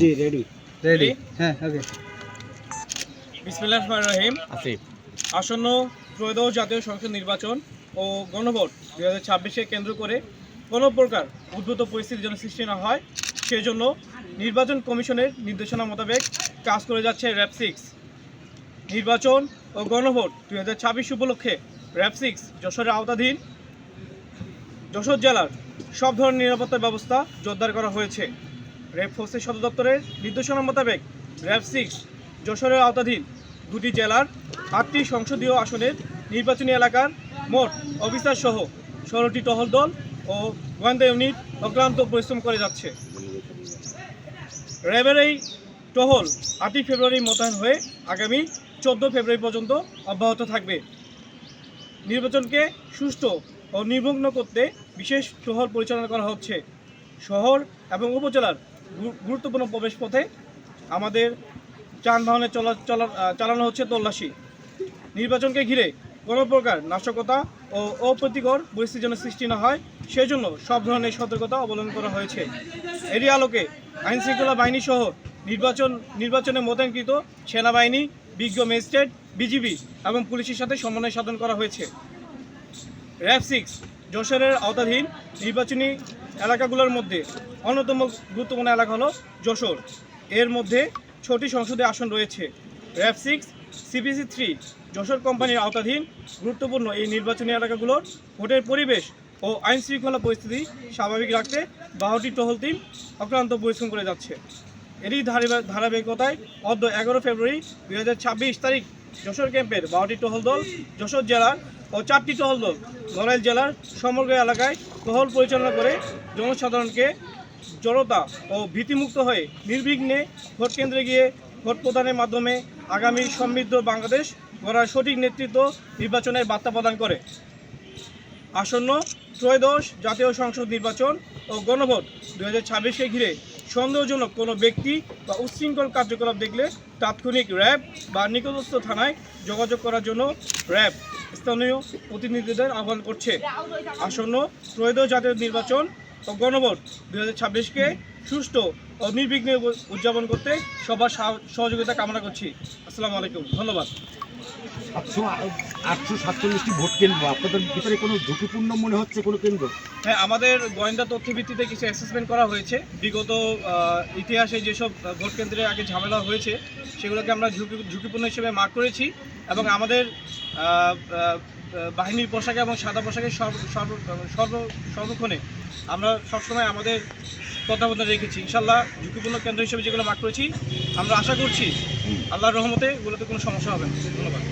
জি ready ready হ্যাঁ ওকে বিসমিল্লাহ রহমান রহিম। আসিফ আসন্ন ত্রয়োদশ জাতীয় সংসদ নির্বাচন। ও গণভোট দুই হাজার ছাব্বিশে কেন্দ্র করে কোনো প্রকার উদ্ভূত পরিস্থিতি যেন সৃষ্টি না হয়, সেজন্য নির্বাচন কমিশনের নির্দেশনা মোতাবেক কাজ করে যাচ্ছে র্যাব সিক্স। নির্বাচন ও গণভোট দুই হাজার ছাব্বিশ উপলক্ষে র্যাব সিক্স, যশোরের আওতাধীন যশোর জেলার সব ধরনের নিরাপত্তা ব্যবস্থা জোরদার করা হয়েছে। র্যাব ফোর্সের সদর দপ্তরের নির্দেশনা মোতাবেক র্যাব সিক্স, যশোরের আওতাধীন দুটি জেলার আটটি সংসদীয় আসনের নির্বাচনী এলাকার মোট অফিসার সহ ষোলোটি টহল দল ও গোয়েন্দা ইউনিট অক্লান্ত পরিশ্রম করে যাচ্ছে। র্যাবের এই টহল আটই ফেব্রুয়ারি মোতায়েন হয়ে আগামী চোদ্দ ফেব্রুয়ারি পর্যন্ত অব্যাহত থাকবে। নির্বাচনকে সুষ্ঠু ও নির্বিঘ্ন করতে বিশেষ টহল পরিচালনা করা হচ্ছে। শহর এবং উপজেলার গুরুত্বপূর্ণ প্রবেশ পথে আমাদের যানবাহনে চলা চলা চালানো হচ্ছে তল্লাশি। নির্বাচনকে ঘিরে কোনো প্রকার নাশকতা ও অপ্রীতিকর পরিস্থিতি যেন সৃষ্টি না হয়, সেজন্য সব ধরনের সতর্কতা অবলম্বন করা হয়েছে। এরই আলোকে আইন শৃঙ্খলা বাহিনী সহ নির্বাচন নির্বাচনে মোতায়েনকৃত সেনাবাহিনী, বিজ্ঞ ম্যাজিস্ট্রেট, বিজিবি এবং পুলিশের সাথে সমন্বয় সাধন করা হয়েছে। র্যাব সিক্স, যশোরের আওতাধীন নির্বাচনী এলাকাগুলোর মধ্যে অন্যতম গুরুত্বপূর্ণ এলাকা হলো যশোর। এর মধ্যে ছটি সংসদীয় আসন রয়েছে। RAB six CPC three Jessore কোম্পানির আওতাধীন গুরুত্বপূর্ণ এই নির্বাচনী এলাকাগুলোর ভোটের পরিবেশ ও আইন শৃঙ্খলা পরিস্থিতি স্বাভাবিক রাখতে বারোটি টহল টিম অক্লান্ত পরিশ্রম করে যাচ্ছে। এরই ধারাবা- ধারাবাহিকতায় অর্ধ এগারো ফেব্রুয়ারি দু হাজার ছাব্বিশ তারিখ যশোর ক্যাম্পের বারোটি টহল দল, যশোর জেলার ও চারটি টহল দল, নড়াইল জেলার সমগ্র এলাকায় টহল পরিচালনা করে জনসাধারণকে জড়তা ও ভীতিমুক্ত হয়ে নির্বিঘ্নে ভোট কেন্দ্রে গিয়ে ভোট প্রদানের মাধ্যমে আগামী সমৃদ্ধ বাংলাদেশ গড়ার সঠিক নেতৃত্ব নির্বাচনের বার্তা প্রদান করে। আসন্ন ত্রয়োদশ জাতীয় সংসদ নির্বাচন ও গণভোট দু হাজার ছাব্বিশকে ঘিরে সন্দেহজনক কোনো ব্যক্তি বা উচ্ছৃঙ্খল কার্যকলাপ দেখলে তাৎক্ষণিক র্যাব বা নিকটস্থ থানায় যোগাযোগ করার জন্য র্যাব স্থানীয় প্রতিনিধিদের আহ্বান করছে। আসন্ন ত্রয়োদশ জাতীয় নির্বাচন ও গণভোট দু হাজার ছাব্বিশকে সুষ্ঠু নির্বিঘ্নে উদযাপন করতে সবার সহযোগিতা কামনা করছি। আসসালামু আলাইকুম। ধন্যবাদ। আটশো আটশো সাতচল্লিশটি ভোট কেন্দ্র আপনাদের ভিতরে কোনো ঝুঁকিপূর্ণ মনে হচ্ছে কোনো কেন্দ্র? হ্যাঁ আমাদের গোয়েন্দা তথ্য ভিত্তিতে কিছু অ্যাসেসমেন্ট করা হয়েছে। বিগত ইতিহাসে যেসব ভোট কেন্দ্রে আগে ঝামেলা হয়েছে সেগুলোকে আমরা ঝুঁকি ঝুঁকিপূর্ণ হিসেবে মার্ক করেছি এবং আমাদের বাহিনীর পোশাকে এবং সাদা পোশাকে সর্ব সর্ব সর্বক্ষণে আমরা সবসময় আমাদের তত্ত্বাবধানে রেখেছি। ইনশাল্লাহ ঝুঁকিপূর্ণ কেন্দ্র হিসেবে যেগুলো মাঠ করেছি, আমরা আশা করছি আল্লাহর রহমতে এগুলোতে কোনো সমস্যা হবে না। ধন্যবাদ।